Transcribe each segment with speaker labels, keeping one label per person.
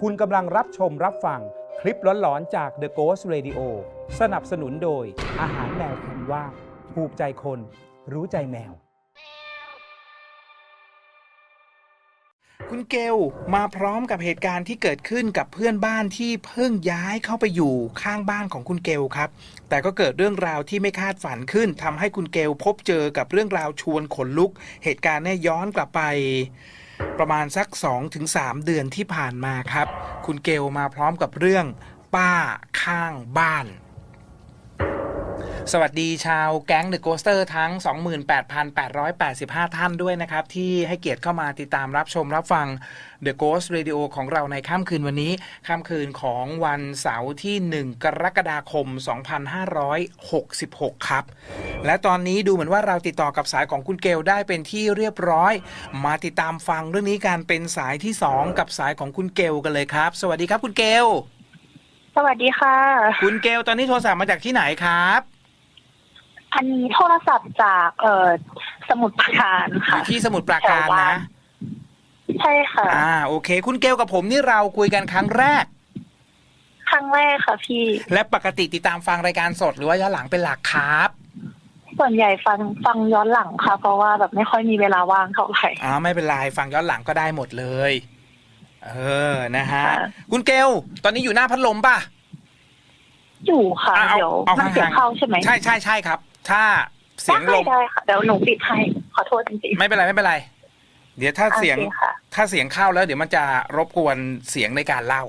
Speaker 1: คุณกำลังรับชมรับฟังคลิปหลอนๆจาก The Ghost Radio สนับสนุนโดย อาหารแมวคุณว่าถูกใจคน รู้ใจแมว
Speaker 2: คุณเกลมาพร้อมกับเหตุการณ์ที่เกิดขึ้นกับเพื่อนบ้านที่เพิ่งย้ายเข้าไปอยู่ข้างบ้านของคุณเกลครับ แต่ก็เกิดเรื่องราวที่ไม่คาดฝันขึ้นทำให้คุณเกลพบเจอกับเรื่องราวชวนขนลุก เหตุการณ์เนี่ยย้อนกลับไป ประมาณสัก 2-3 เดือนที่ผ่านมาครับ คุณเกลมาพร้อมกับเรื่องป้าข้างบ้าน สวัสดีชาวแก๊งเดอะโกสเตอร์ทั้ง 28,885 ท่านด้วยนะครับ ที่ให้เกียรติเข้ามาติดตามรับชมรับฟัง The Ghost Radio ของเราในค่ำคืนวันนี้ ค่ำคืนของวันเสาร์ที่ 1 กรกฎาคม 2566 ครับ และตอนนี้ดูเหมือนว่าเราติดต่อกับสายของคุณเกลได้เป็นที่เรียบร้อย มาติดตามฟังเรื่องนี้การเป็นสายที่ 2 กับสายของคุณเกลกันเลยครับ สวัสดีครับคุณเกล
Speaker 3: สวัสดีค่ะ
Speaker 2: คุณเกลตอนนี้โทรศัพท์มาจากที่ไหนครับ
Speaker 3: อันนี้โทรศัพท์จากเอ่อสมุดปราการ
Speaker 2: อ
Speaker 3: ค่ะ
Speaker 2: ยู่ที่สมุทรปราการ
Speaker 3: แถวบ้า
Speaker 2: นะ
Speaker 3: นใช่ค่ะ
Speaker 2: อ่า โอเค คุณเกลกับผมนี่เราคุยกันครั้งแรก
Speaker 3: ครั้งแรกค่ะพี่
Speaker 2: และปกติติดตามฟังรายการสดหรือว่าย้อนหลังเป็นหลักครับ
Speaker 3: ส่วนใหญ่ฟังฟังย้อนหลังค่ะ เพราะว่าแบบไม่ค่อยมีเวลาว่างเท่าไหร่
Speaker 2: อ่าไม่เป็นไรฟังย้อนหลังก็ได้หมดเลย เออนะฮะ
Speaker 3: ค่ะ
Speaker 2: คุณเกลตอนนี้อยู่หน้าพัดลมป่ะ
Speaker 3: อยู่ค่ะ
Speaker 2: อะเอา
Speaker 3: เดี๋ยว
Speaker 2: เอา
Speaker 3: มันเสียง
Speaker 2: ห่างๆ
Speaker 3: เข้าใช่ไหม
Speaker 2: ใช่ใช่ใช่ครับ ถ้าเสียงล
Speaker 3: ได้
Speaker 2: ม
Speaker 3: ได้ค่ะเดี๋ยวหนูปิดให้ขอโทษจริงๆ
Speaker 2: ไม่เป็นไรไม่เป็นไร เดี๋ยวถ้า
Speaker 3: โอค
Speaker 2: เสียง
Speaker 3: ค่ะ
Speaker 2: ถ้าเสียงเข้าแล้วเดี๋ยวมันจะรบกวนเสียงในการเล่า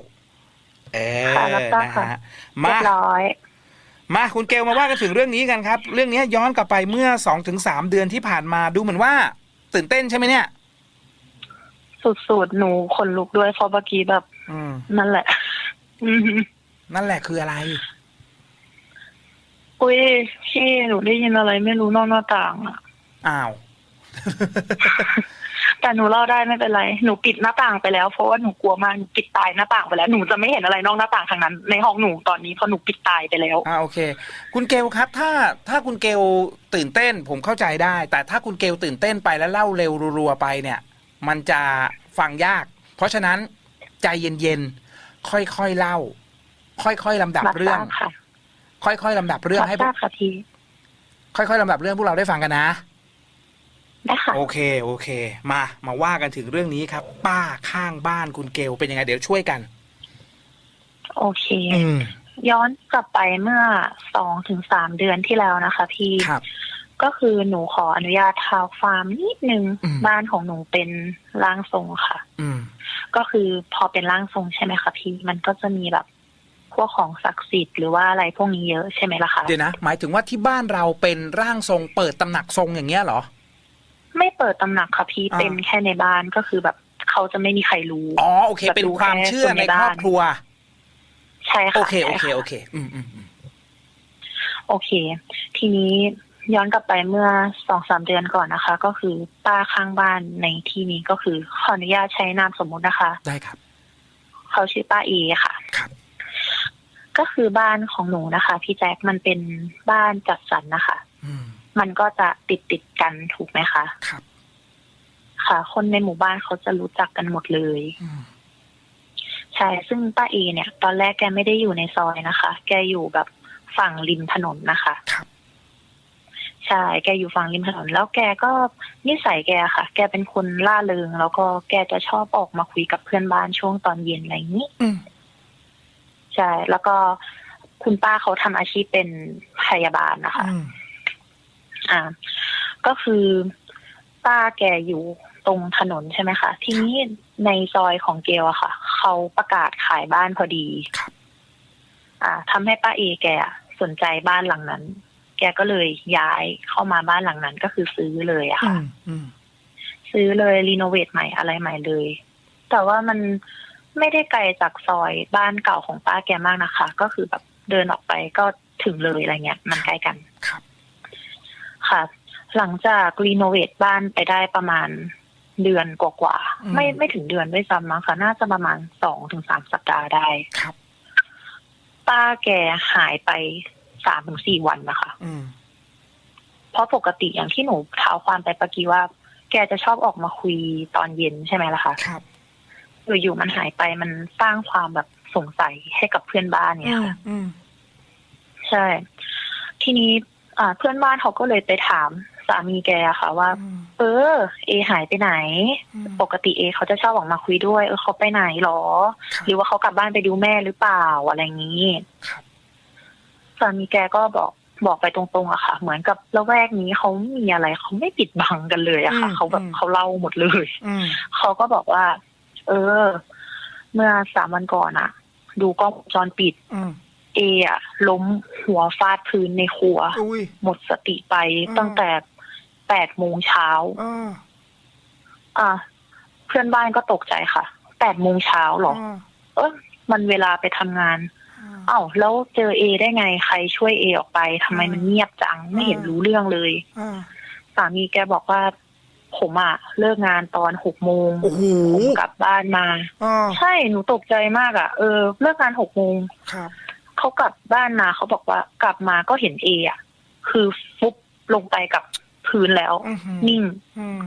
Speaker 2: เออ
Speaker 3: ค่ะรับทราบ
Speaker 2: นะ
Speaker 3: ค่ะ
Speaker 2: ฮะ
Speaker 3: เรีย
Speaker 2: มา
Speaker 3: บร้อย
Speaker 2: มาคุณเกลมาว่ากันถึงเรื่องนี้กันครับ เรื่องนี้ย้อนกลับไปเมื่อสองถึงสามเดือนที่ผ่านมาดูเหมือนว่า ตื่นเต้นใช่ไหมเนี่ย
Speaker 3: สุดๆหนูขนลุกด้วยเพราะเมื่อกี้แบบ
Speaker 2: อืม
Speaker 3: นั่นแหละอืม
Speaker 2: นั่นแหละคืออะไร
Speaker 3: อุ้ยพี่หนูได้ยินอะไรไม่รู้นอกหน้าต่างอะ
Speaker 2: อ้าว
Speaker 3: แต่หนูเล่าได้ไม่เป็นไร หนูปิดหน้าต่างไปแล้วเพราะว่าหนูกลัวมากหนูปิดตายหน้าต่างไปแล้ว หนูจะไม่เห็นอะไรนอกหน้าต่างทางนั้น ในห้องหนูตอนนี้เพราะหนูปิดตายไปแล้ว
Speaker 2: อ่าโอเค คุณเกลครับ ถ้าถ้าคุณเกลตื่นเต้น ผมเข้าใจได้ แต่ถ้าคุณเกลตื่นเต้นไปแล้วเล่าเร็วรัวๆไปเนี่ย มันจะฟังยาก เพราะฉะนั้นใจเย็นๆค่อยๆเล่า ค่อยๆลำดับ
Speaker 3: รับ
Speaker 2: เรื่
Speaker 3: ท
Speaker 2: อง
Speaker 3: ราบค่ะ
Speaker 2: ค่อยๆลำดับเรื่อง
Speaker 3: รับ
Speaker 2: ให้พ
Speaker 3: ท
Speaker 2: ว
Speaker 3: รากบค่ะพี่
Speaker 2: ค่อยๆลำดับเรื่องพวกเราได้ฟังกันนะ
Speaker 3: ได้ค่ะ
Speaker 2: โอเคโอเค มามาว่ากันถึงเรื่องนี้ครับ ป้าข้างบ้านคุณเกลเป็นยังไง เดี๋ยวช่วยกัน
Speaker 3: โอเค
Speaker 2: อืม
Speaker 3: ย้อนกลับไปเมื่อสองถึงสามเดือนที่แล้วนะคะ พี่
Speaker 2: ครับ
Speaker 3: ก็คือหนูขออนุญาตทาวฟาร์มนิดนึง
Speaker 2: อืม
Speaker 3: บ้านของหนูเป็นร่างทรงค่ะ
Speaker 2: อืม
Speaker 3: ก็คือพอเป็นร่างทรงใช่ไหมคะพี่มันก็จะมีแบบ พวกของศักดิ์สิทธิ์หรือว่าอะไรพวกนี้เยอะใช่ไหมล่ะคะ
Speaker 2: เดี๋ยวนะ หมายถึงว่าที่บ้านเราเป็นร่างทรงเปิดตำหนักทรงอย่างเงี้ยเหรอ
Speaker 3: ไม่เปิดตำหนักค่ะพี่
Speaker 2: อ่า
Speaker 3: เป็นแค่ในบ้านก็คือแบบเขาจะไม่มีใครรู้
Speaker 2: อ๋อโอเค
Speaker 3: แบบ
Speaker 2: เป็น
Speaker 3: รู้
Speaker 2: ความ
Speaker 3: แค่
Speaker 2: เชื่อ
Speaker 3: คน
Speaker 2: ใน
Speaker 3: ใน
Speaker 2: ครอบ
Speaker 3: บ้าน
Speaker 2: ครัว
Speaker 3: ใช่ค่ะ
Speaker 2: โอเคโอเค
Speaker 3: ใช่ะ
Speaker 2: โอเค อืมอืมอืม
Speaker 3: โอเค ทีนี้ย้อนกลับไปเมื่อสองสามเดือนก่อนนะคะ ก็คือป้าข้างบ้านในที่นี้ก็คือขออนุญาตใช้นามสมมุตินะคะ
Speaker 2: ได้ครับ
Speaker 3: เขาชื่อป้าเอค่ะ
Speaker 2: ครับ
Speaker 3: ก็คือบ้านของหนูนะคะ พี่แจ๊คมันเป็นบ้านจัดสรรนะคะ
Speaker 2: อืม
Speaker 3: มันก็จะติดติดๆกันถูกไหมคะ
Speaker 2: ครับ
Speaker 3: ค่ะ คนในหมู่บ้านเขาจะรู้จักกันหมดเลย
Speaker 2: อืม
Speaker 3: ใช่ ซึ่งป้าเอเนี่ย ตอนแรกแกไม่ได้อยู่ในซอยนะคะ แกอยู่แบบฝั่งริมถนนนะคะ
Speaker 2: ครับ
Speaker 3: ใช่ แกอยู่ฝั่งริมถนน แล้วแกก็นิสัยแกค่ะ แกเป็นคนล่าเริง แล้วก็แกจะชอบออกมาคุยกับเพื่อนบ้านช่วงตอนเย็นอะไรอย่างนี้
Speaker 2: อืม
Speaker 3: ใช่ แล้วก็คุณป้าเขาทำอาชีพเป็นพยาบาลนะคะ
Speaker 2: อืม
Speaker 3: อ่า ก็คือป้าแกอยู่ตรงถนนใช่ไหมคะ ทีนี้ในซอยของเกลอะค่ะ เขาประกาศขายบ้านพอดี
Speaker 2: ครับ
Speaker 3: อ่าทำให้ป้าเอแกอะสนใจบ้านหลังนั้น แกก็เลยย้ายเข้ามาบ้านหลังนั้น ก็คือซื้อเลยอะ
Speaker 2: อื
Speaker 3: ค่ะ
Speaker 2: มอืม
Speaker 3: ซื้อเลยรีโนเวทใหม่อะไรใหม่เลย แต่ว่ามัน ไม่ได้ไกลจากซอยบ้านเก่าของป้าแกมากนะคะ ก็คือแบบเดินออกไปก็ถึงเลยอะไรเงี้ย มันใกล้กัน
Speaker 2: ครับ
Speaker 3: ค่ะ หลังจากรีโนเวทบ้านไปได้ประมาณเดือนกว่า
Speaker 2: อืม
Speaker 3: ๆไม่ไม่ถึงเดือนด้วยซ้ำมั้งค่ะ น่าจะประมาณสองถึงสามสัปดาห์ได้
Speaker 2: ครับ
Speaker 3: ป้าแกหายไปสามถึงสี่วันนะคะ
Speaker 2: อืม
Speaker 3: เพราะปกติอย่างที่หนูเท้าความไปเมื่อกี้ว่า แกจะชอบออกมาคุยตอนเย็นใช่ไหมล่ะคะ
Speaker 2: ครับ
Speaker 3: อยู่ๆมันหายไปมันสร้างความแบบสงสัยให้กับเพื่อนบ้านเนี่ยค่ะ
Speaker 2: อืม
Speaker 3: ใช่ ทีนี้ อ่า เพื่อนบ้านเขาก็เลยไปถามสามีแกอะค่ะ ว่า
Speaker 2: อืม
Speaker 3: เออ เอ หายไปไหน
Speaker 2: อืม
Speaker 3: ปกติเอ เขาจะชอบออกมาคุยด้วย เออเขาไปไหนหรอ
Speaker 2: ครับ
Speaker 3: หรือว่าเขากลับบ้านไปดูแม่หรือเปล่าอะไรอย่างนี้
Speaker 2: ครับ
Speaker 3: สามีแกก็บอกบอกไปตรงๆอะค่ะ เหมือนกับละแวกนี้เขามีอะไรเขาไม่ปิดบังกันเลยอะค่ะ
Speaker 2: อืม
Speaker 3: เขาแบบ
Speaker 2: อืม
Speaker 3: เขาเล่าหมดเลย
Speaker 2: อืม
Speaker 3: เขาก็บอกว่า เออ เมื่อสามวันก่อนอะดูกล้องวงจรปิด
Speaker 2: อืม
Speaker 3: เออะล้มหัวฟาดพื้นในครัว
Speaker 2: อุ้ย
Speaker 3: หมดสติไป
Speaker 2: อืม
Speaker 3: ตั้งแต่แปดโมงเช้า
Speaker 2: อ่า
Speaker 3: อะเพื่อนบ้านก็ตกใจค่ะแปดโมงเช้าเหรอาเออมันเวลาไปทำงาน
Speaker 2: อ่า
Speaker 3: เอ้าแล้วเจอเอได้ไงใครช่วยเอออกไปทำไมมันเงียบจังไม่เห็น
Speaker 2: อืม
Speaker 3: รู้เรื่องเลย
Speaker 2: อ่า
Speaker 3: สามีแกบอกว่า ผมอะเลิกงานตอนหกโมง
Speaker 2: โอ้โห
Speaker 3: ผมกลับบ้านมา
Speaker 2: อ่า
Speaker 3: ใช่หนูตกใจมากอะเออเลิกงานหกโมง
Speaker 2: ครับ
Speaker 3: เขากลับบ้านมาเขาบอกว่ากลับมาก็เห็นเออะคือฟุบลงไปกับพื้นแล้ว
Speaker 2: อือหือ
Speaker 3: นิ่ง
Speaker 2: อืม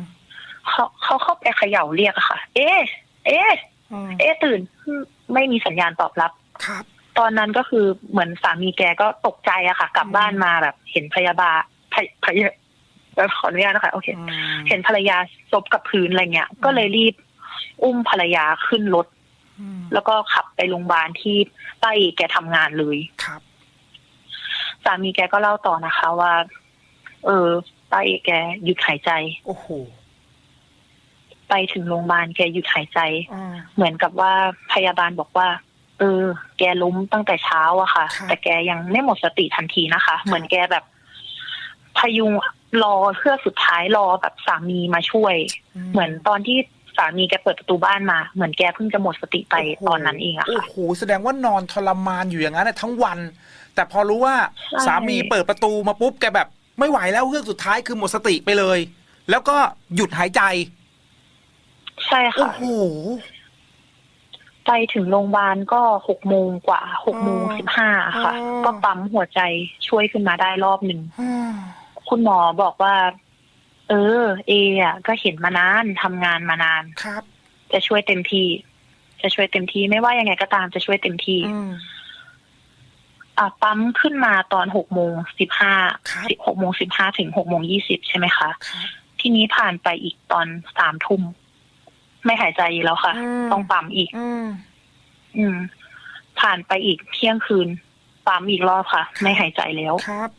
Speaker 3: เขาเขาเข้าไปเขย่าเรียกอะค่ะ เอ๊ะเอ๊ะ
Speaker 2: อืม
Speaker 3: เอ๊ะตื่นไม่มีสัญญาณตอบรับ
Speaker 2: ครับ
Speaker 3: ตอนนั้นก็คือเหมือนสามีแกก็ตกใจอะค่ะ กลับบ้านมาแบบเห็นพยาบาลพยพย แบบขออนุญาตนะคะโอเค
Speaker 2: อืม
Speaker 3: เห็นภรรยาซบกับพื้นอะไรเงี้ย ก็เลยรีบอุ้มภรรยาขึ้นรถ
Speaker 2: อืม
Speaker 3: แล้วก็ขับไปโรงพยาบาลที่ป้าเอกแกทำงานเลย
Speaker 2: ครับ
Speaker 3: สามีแกก็เล่าต่อนะคะว่า เออป้าเอกแกหยุดหายใจ
Speaker 2: โอ้โห
Speaker 3: ไปถึงโรงพยาบาลแกหยุดหายใจ
Speaker 2: อ่า
Speaker 3: เหมือนกับว่าพยาบาลบอกว่า เออ แกล้มตั้งแต่เช้าอะค่ะ
Speaker 2: ครับ
Speaker 3: แต่แกยังไม่หมดสติทันทีนะคะ เหมือนแกแบบพยุง รอเพื่อสุดท้ายรอแบบสามีมาช่วย เหมือนตอนที่สามีแกเปิดประตูบ้านมา เหมือนแกเพิ่งจะหมดสติไป
Speaker 2: โโห
Speaker 3: ตอนนั้นเองอะ
Speaker 2: โอ้
Speaker 3: ค่ะ
Speaker 2: โหแสดงว่านอนทรมานอยู่อย่างนั้นน่ะทั้งวัน แต่พอรู้ว่า
Speaker 3: ใช่
Speaker 2: สามีเปิดประตูมาปุ๊บแกแบบ ไม่ไหวแล้วเรื่องสุดท้ายคือหมดสติไปเลย แล้วก็หยุดหายใจ
Speaker 3: ใช่
Speaker 2: โอ้
Speaker 3: ค่ะ
Speaker 2: โห
Speaker 3: ไปถึงโรงพยาบาลก็หกโมงกว่าหกโมง
Speaker 2: อ๋อ
Speaker 3: สิบห้าค่ะ
Speaker 2: อ๋อ
Speaker 3: ก็ปั๊มหัวใจช่วยขึ้นมาได้รอบหนึ่ง คุณหมอบอกว่า เออ เออะก็เห็นมานานทำงานมานาน
Speaker 2: ครับ
Speaker 3: จะช่วยเต็มที่ จะช่วยเต็มที่ไม่ว่ายังไงก็ตามจะช่วยเต็มที่
Speaker 2: อืม
Speaker 3: อะปั๊มขึ้นมาตอนหกโมงสิบห้า
Speaker 2: ครับ
Speaker 3: สิบหกโมงสิบห้าถึงหกโมงยี่สิบใช่ไหมคะ
Speaker 2: ครับ
Speaker 3: ทีนี้ผ่านไปอีกตอนสามทุ่มไม่หายใจอีกแล้วค่ะ
Speaker 2: อืม
Speaker 3: ต้องปั๊มอีก
Speaker 2: อืม
Speaker 3: อืม ผ่านไปอีกเที่ยงคืนปั๊มอีกรอบค่ะ ไม่หายใจแล้ว
Speaker 2: ครับ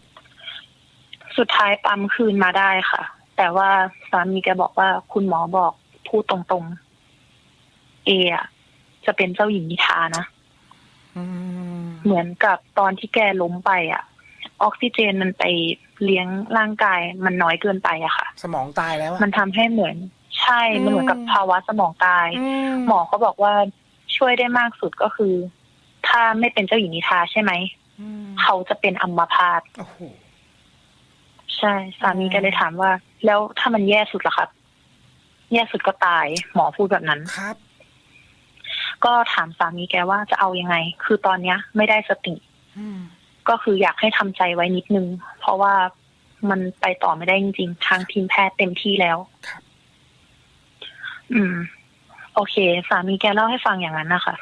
Speaker 3: สุดท้ายปั๊มคืนมาได้ค่ะ แต่ว่าสามีแกบอกว่าคุณหมอบอกพูดตรงๆ เออะจะเป็นเจ้าหญิงนิทรานะ
Speaker 2: อืม
Speaker 3: เหมือนกับตอนที่แกล้มไปอะออกซิเจนมันไปเลี้ยงร่างกายมันน้อยเกินไปอะค่ะ
Speaker 2: สมองตายแล้วอะ
Speaker 3: มันทำให้เหมือน ใช่
Speaker 2: อืม
Speaker 3: มันเหมือนกับภาวะสมองตาย หมอก็บอกว่าช่วยได้มากสุดก็คือ ถ้าไม่เป็นเจ้าหญิงนิทราใช่ไหม
Speaker 2: อืม
Speaker 3: เขาจะเป็นอัมพาต
Speaker 2: โอ้โห
Speaker 3: ใช่สามีแกเลยถามว่า แล้วถ้ามันแย่สุดล่ะครับ แย่สุดก็ตาย หมอพูดแบบนั้น
Speaker 2: ครับ
Speaker 3: ก็ถามสามีแกว่าจะเอายังไง คือตอนเนี้ย ไม่ได้สติ
Speaker 2: อืม
Speaker 3: ก็คืออยากให้ทำใจไว้นิดนึง เพราะว่ามันไปต่อไม่ได้จริงๆทางทีมแพทย์เต็มที่แล้ว
Speaker 2: ครับ
Speaker 3: อืม โอเค สามีแกเล่าให้ฟังอย่างนั้นนะคะ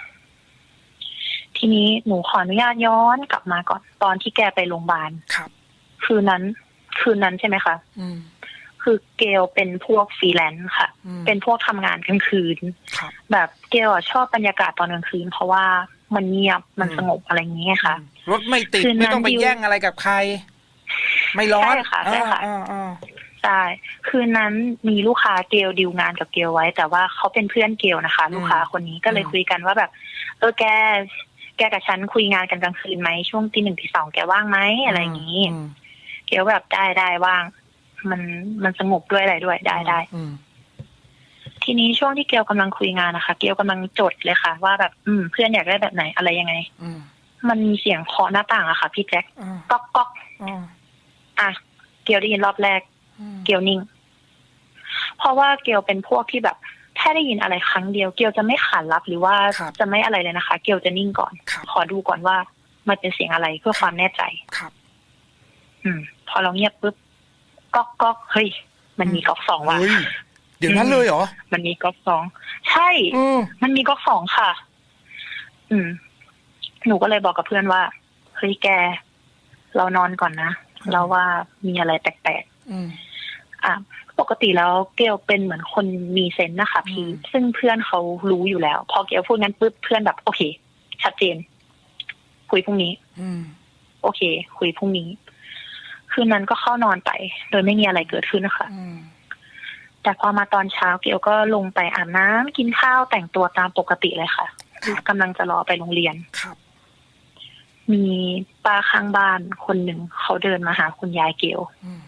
Speaker 3: ทีนี้หนูขออนุญาตย้อนกลับมาก่อน ตอนที่แกไปโรงพยาบาล
Speaker 2: ครับ
Speaker 3: คืนนั้น คืนนั้นใช่ไหมคะ
Speaker 2: อืม
Speaker 3: คือเกลเป็นพวกฟรีแลนซ์ค่ะ
Speaker 2: อืม
Speaker 3: เป็นพวกทำงานกลางคืน
Speaker 2: ครับ
Speaker 3: แบบเกลอะชอบบรรยากาศตอนกลางคืน เพราะว่ามันเงียบมัน
Speaker 2: อืม
Speaker 3: สงบอะไรอย่างเงี้ยค่ะ
Speaker 2: รถไม่ติด
Speaker 3: คืนนั้น
Speaker 2: ไม่ต้องไป
Speaker 3: ดิว
Speaker 2: แย่งอะไรกับใคร ไม่ร้อน
Speaker 3: ใช่ค่ะใช่ค่ะ
Speaker 2: อ่าอ่า
Speaker 3: ใช่คืนนั้นมีลูกค้าเกลดีลงานกับเกลไว้ แต่ว่าเขาเป็นเพื่อนเกลนะคะ ลูกค้าคนนี้ก็เลยคุยกันว่าแบบ เออแก แกกับฉันคุยงานกันกลางคืนไหมช่วงตีหนึ่งตีสองแกว่างไหมอะไรอย่างนี้
Speaker 2: อืม
Speaker 3: เกลแบบได้ได้ว่าง มันมันสงบด้วยอะไรด้วยได้ได้
Speaker 2: อืม
Speaker 3: ทีนี้ช่วงที่เกลกำลังคุยงานนะคะ เกลกำลังจดเลยค่ะ ว่าแบบ อืม เพื่อนอยากได้แบบไหนอะไรยังไง
Speaker 2: อืม
Speaker 3: มันมีเสียงเคาะหน้าต่างอะค่ะ พี่แจ็ค
Speaker 2: อ่า
Speaker 3: ก๊อกก๊อก
Speaker 2: อ่า
Speaker 3: อะเกลได้ยินรอบแรก
Speaker 2: อืม
Speaker 3: เกลนิ่ง เพราะว่าเกลเป็นพวกที่แบบถ้าได้ยินอะไรครั้งเดียวเกลจะไม่ขานรับหรือว่า
Speaker 2: ครับ
Speaker 3: จะไม่อะไรเลยนะคะ เกลจะนิ่งก่อน
Speaker 2: ครับ
Speaker 3: ขอดูก่อนว่ามันเป็นเสียงอะไรเพื่อความแน่ใจ
Speaker 2: ครับ
Speaker 3: อืม พอเราเงียบปุ๊บก๊อกก๊อกเฮ้ย มันมีก๊อกสองว่ะ
Speaker 2: เฮ้ยเดี๋ยวนั้นเลยเหรอ
Speaker 3: มันมีก๊อกสอง ใช่
Speaker 2: อืม
Speaker 3: มันมีก๊อกสองค่ะ อืม หนูก็เลยบอกกับเพื่อนว่า เฮ้ยแก เรานอนก่อนนะ เราว่ามีอะไรแปลก
Speaker 2: อืม
Speaker 3: ๆ อะ ปกติแล้วเกลเป็นเหมือนคนมีเซนส์นะคะพี่
Speaker 2: อืม
Speaker 3: ซึ่งเพื่อนเขารู้อยู่แล้ว พอเกลพูดงั้นปุ๊บเพื่อนแบบ โอเค ชัดเจน คุยพรุ่งนี้
Speaker 2: อืม
Speaker 3: โอเค คุยพรุ่งนี้ คืนนั้นก็เข้านอนไป โดยไม่มีอะไรเกิดขึ้นนะคะ
Speaker 2: อืม
Speaker 3: แต่พอมาตอนเช้าเกลก็ลงไปอาบน้ำกินข้าวแต่งตัวตามปกติเลยค่ะ
Speaker 2: ครับ
Speaker 3: กำลังจะรอไปโรงเรียน
Speaker 2: ครับ
Speaker 3: มีป้าข้างบ้านคนหนึ่งเขาเดินมาหาคุณยายเกล
Speaker 2: อืม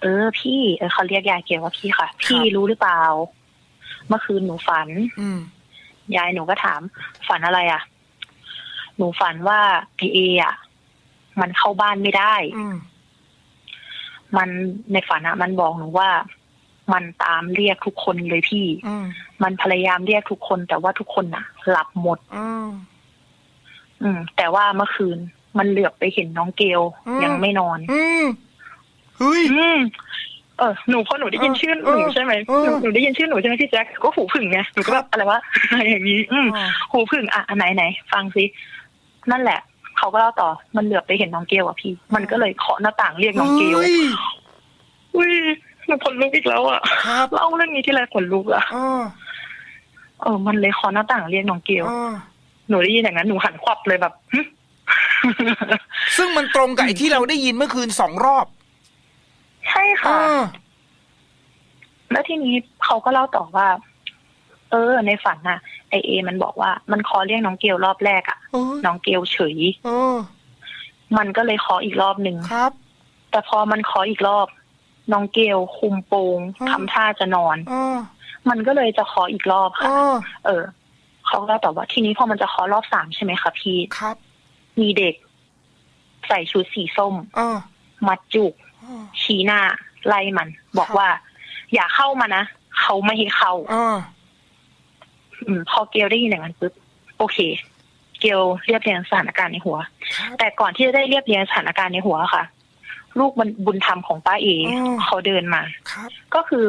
Speaker 3: เออ พี่เออเขาเรียกยายเกลว่าพี่ค่ะ พี่รู้หรือเปล่า เมื่อคืนหนูฝัน
Speaker 2: อืม
Speaker 3: ยายหนูก็ถาม ฝันอะไรอะ หนูฝันว่าไอเออะ มันเข้าบ้านไม่ได้
Speaker 2: อืม
Speaker 3: มันในฝันอะมันบอกหนูว่า มันตามเรียกทุกคนเลยพี่
Speaker 2: อืม
Speaker 3: มันพยายามเรียกทุกคน แต่ว่าทุกคนน่ะหลับหมด
Speaker 2: อืม
Speaker 3: อืม แต่ว่าเมื่อคืน มันเหลือบไปเห็นน้องเกล
Speaker 2: อืม
Speaker 3: ยังไม่นอน
Speaker 2: อืมเฮ้ย
Speaker 3: อืมเออหนูพอหนูได้ยิน
Speaker 2: เออ
Speaker 3: ชื่อห
Speaker 2: เอ
Speaker 3: นู
Speaker 2: อ
Speaker 3: ใช่ไหม
Speaker 2: เออ
Speaker 3: หนูหนูได้ยินชื่อหนูใช่ไหมพี่แจ๊คก็หูผึ่งไงหนูก็แบบอะไรวะอะไรอย่างนี้ อืม
Speaker 2: อ่า
Speaker 3: หูผึ่งอะอันไหนไหนฟังสินั่นแหละ เขาก็เล่าต่อมันเหลือบไปเห็นน้องเกลอะพี่ มันก็เลยเคาะหน้าต่างเรียกน้องเกล
Speaker 2: ฮ้ย
Speaker 3: อุ้ยหนูขนลุกอีกแล้วอะ
Speaker 2: ครับ
Speaker 3: เล่าเรื่องนี้ที่ไรขนลุกอะ
Speaker 2: อ่า
Speaker 3: เออ มันเลยเคาะหน้าต่างเรียกน้องเกล
Speaker 2: อ่า
Speaker 3: หนูได้ยินอย่างนั้นหนูหันควับเลยแบบหึ
Speaker 2: ซึ่งมันตรงกับไอ้ที่เราได้ยินเมื่อคืนสองรอบ
Speaker 3: ใช่ค่ะ
Speaker 2: อ่า
Speaker 3: แล้วทีนี้เขาก็เล่าต่อว่า เออ ในฝันน่ะ ไอเอ มันบอกว่ามันคอเรียกน้องเกลรอบแรกอะ
Speaker 2: เออ
Speaker 3: น้องเกลเฉย
Speaker 2: เออ
Speaker 3: มันก็เลยคออีกรอบหนึ่ง
Speaker 2: ครับ
Speaker 3: แต่พอมันคออีกรอบ น้องเกลคุมโปง
Speaker 2: อืม
Speaker 3: ทำท่าจะนอน
Speaker 2: เออ
Speaker 3: มันก็เลยจะคออีกรอบ
Speaker 2: เอ
Speaker 3: ค่ะ
Speaker 2: อ
Speaker 3: เออเขาก็เล่าต่อว่าทีนี้พอมันจะคอรอบสามใช่ไหมคะพี่
Speaker 2: ครับ
Speaker 3: มีเด็ก ใส่ชุดสีส้ม
Speaker 2: เออ
Speaker 3: มัดจุก
Speaker 2: เออ
Speaker 3: ชี้หน้าไล่มัน บอก
Speaker 2: ครับ
Speaker 3: ว่า อย่าเข้ามานะเขาไม่ให้เข้า
Speaker 2: เออ
Speaker 3: อืมพอเกลได้ยินอย่างนั้นปุ๊บโอเคเกลเรียบเรียงสถานการณ์ในหัว
Speaker 2: ครับ
Speaker 3: แต่ก่อนที่จะได้เรียบเรียงสถานการณ์ในหัวค่ะ ลูกบุญบุญธรรมของป้าเอ
Speaker 2: อืม
Speaker 3: เขาเดินมา
Speaker 2: ครับ
Speaker 3: ก็คือ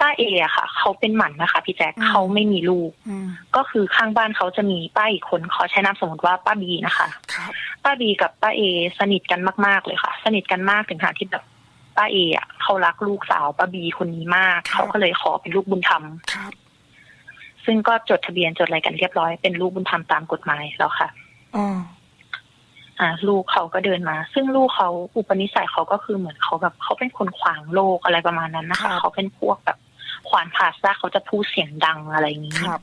Speaker 3: ป้าเออะค่ะ เขาเป็นหมันนะคะ พี่แจ๊ค
Speaker 2: อืม
Speaker 3: เขาไม่มีลูก
Speaker 2: อืม
Speaker 3: ก็คือข้างบ้านเขาจะมีป้าอีกคนขอใช้นามสมมติว่าป้าบีนะคะ
Speaker 2: ครับ
Speaker 3: ป้าบีกับป้าเอ สนิทกันมาก ๆเลยค่ะ สนิทกันมากถึงขนาดที่แบบป้าเออะเขารักลูกสาวป้าบีคนนี้มาก เขาก็เลยขอเป็นลูกบุญธรรม
Speaker 2: ครับ
Speaker 3: ซึ่งก็จดทะเบียนจดอะไรกันเรียบร้อย เป็นลูกบุญธรรมตามกฎหมายแล้วค่ะ
Speaker 2: อ่า
Speaker 3: อ่า ลูกเขาก็เดินมา ซึ่งลูกเขาอุปนิสัยเขาก็คือเหมือนเขาแบบเขาเป็นคนขวางโลกอะไรประมาณนั้นนะคะ เขาเป็นพวกแบบขวานผ่าซากเขาจะพูดเสียงดังอะไรอย่างนี้
Speaker 2: ครับ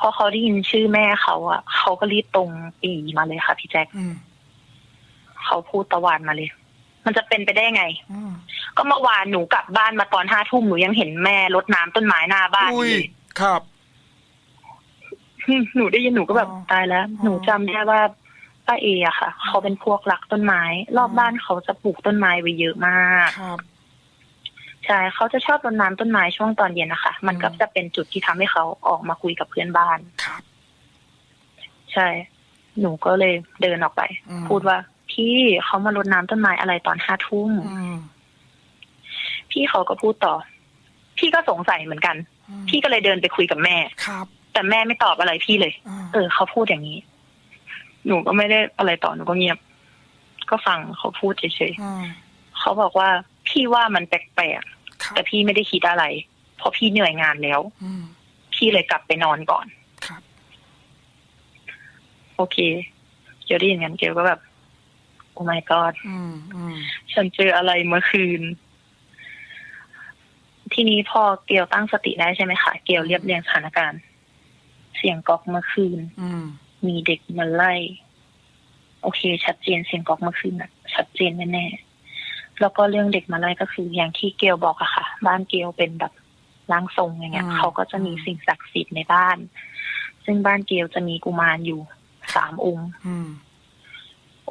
Speaker 3: พอเขาได้ยินชื่อแม่เขาอะเขาก็รีบตรงปรีมาเลยค่ะพี่แจ็ค
Speaker 2: อืม
Speaker 3: เขาพูดตะวานมาเลย มันจะเป็นไปได้ไง
Speaker 2: อืม
Speaker 3: ก็เมื่อวานหนูกลับบ้านมาตอนห้าทุ่มหนูยังเห็นแม่รดน้ำต้นไม้หน้าบ้านอ
Speaker 2: อุ้ย
Speaker 3: ยู่เลย
Speaker 2: ครับ
Speaker 3: อืมหนูได้ยินหนูก็แบบ
Speaker 2: อ๋อ
Speaker 3: ตายแล้ว หนูจำได้ว่าป้าเออะค่ะ เขาเป็นพวกรักต้นไม้ รอบบ้านเขาจะปลูกต้นไม้ไว้เยอะมาก
Speaker 2: ครับ
Speaker 3: ใช่เขาจะชอบรดน้ำต้นไม้ช่วงตอนเย็นนะคะ มันก็
Speaker 2: อืม
Speaker 3: จะเป็นจุดที่ทำให้เขาออกมาคุยกับเพื่อนบ้าน
Speaker 2: ครับ
Speaker 3: ใช่ หนูก็เลยเดินออกไป
Speaker 2: อืม
Speaker 3: พูดว่าพี่เขามารดน้ำต้นไม้อะไรตอนห้าทุ่ม
Speaker 2: อืม
Speaker 3: พี่เขาก็พูดต่อ พี่ก็สงสัยเหมือนกัน
Speaker 2: อืม
Speaker 3: พี่ก็เลยเดินไปคุยกับแม่
Speaker 2: ครับ
Speaker 3: แต่แม่ไม่ตอบอะไรพี่เลย
Speaker 2: อ่า
Speaker 3: เออ เขาพูดอย่างนี้ หนูก็ไม่ได้อะไรต่อหนูก็เงียบ ก็ฟังเขาพูดเฉย
Speaker 2: อ่า
Speaker 3: ๆเขาบอกว่าพี่ว่ามันแปลก
Speaker 2: ครั
Speaker 3: ๆ
Speaker 2: บ
Speaker 3: แต่พี่ไม่ได้คิดอะไร เพราะพี่เหนื่อยงานแล้ว
Speaker 2: อืม
Speaker 3: พี่เลยกลับไปนอนก่อน
Speaker 2: ครับ
Speaker 3: โอเคเดี๋ยวได้ยินงั้นเกลก็แบบโอ้ my god
Speaker 2: อืมอืม
Speaker 3: ฉันเจออะไรเมื่อคืน ทีนี้พอเกลตั้งสติได้ใช่ไหมคะเกลเรียบเรียงสถานการณ์ เสียงก๊อกเมื่อคืน
Speaker 2: อืม
Speaker 3: มีเด็กมาไล่ โอเค ชัดเจนเสียงก๊อกเมื่อคืนน่ะชัดเจนแน่ๆแล้วก็เรื่องเด็กมาไล่ก็คืออย่างที่เกลบอกอะค่ะ บ้านเกลเป็นแบบร่างทรงอย่างเงี้ยเขาก็จะมีสิ่งศักดิ์สิทธิ์ในบ้าน ซึ่งบ้านเกลจะมีกุมารอยู่สามองค์
Speaker 2: อืม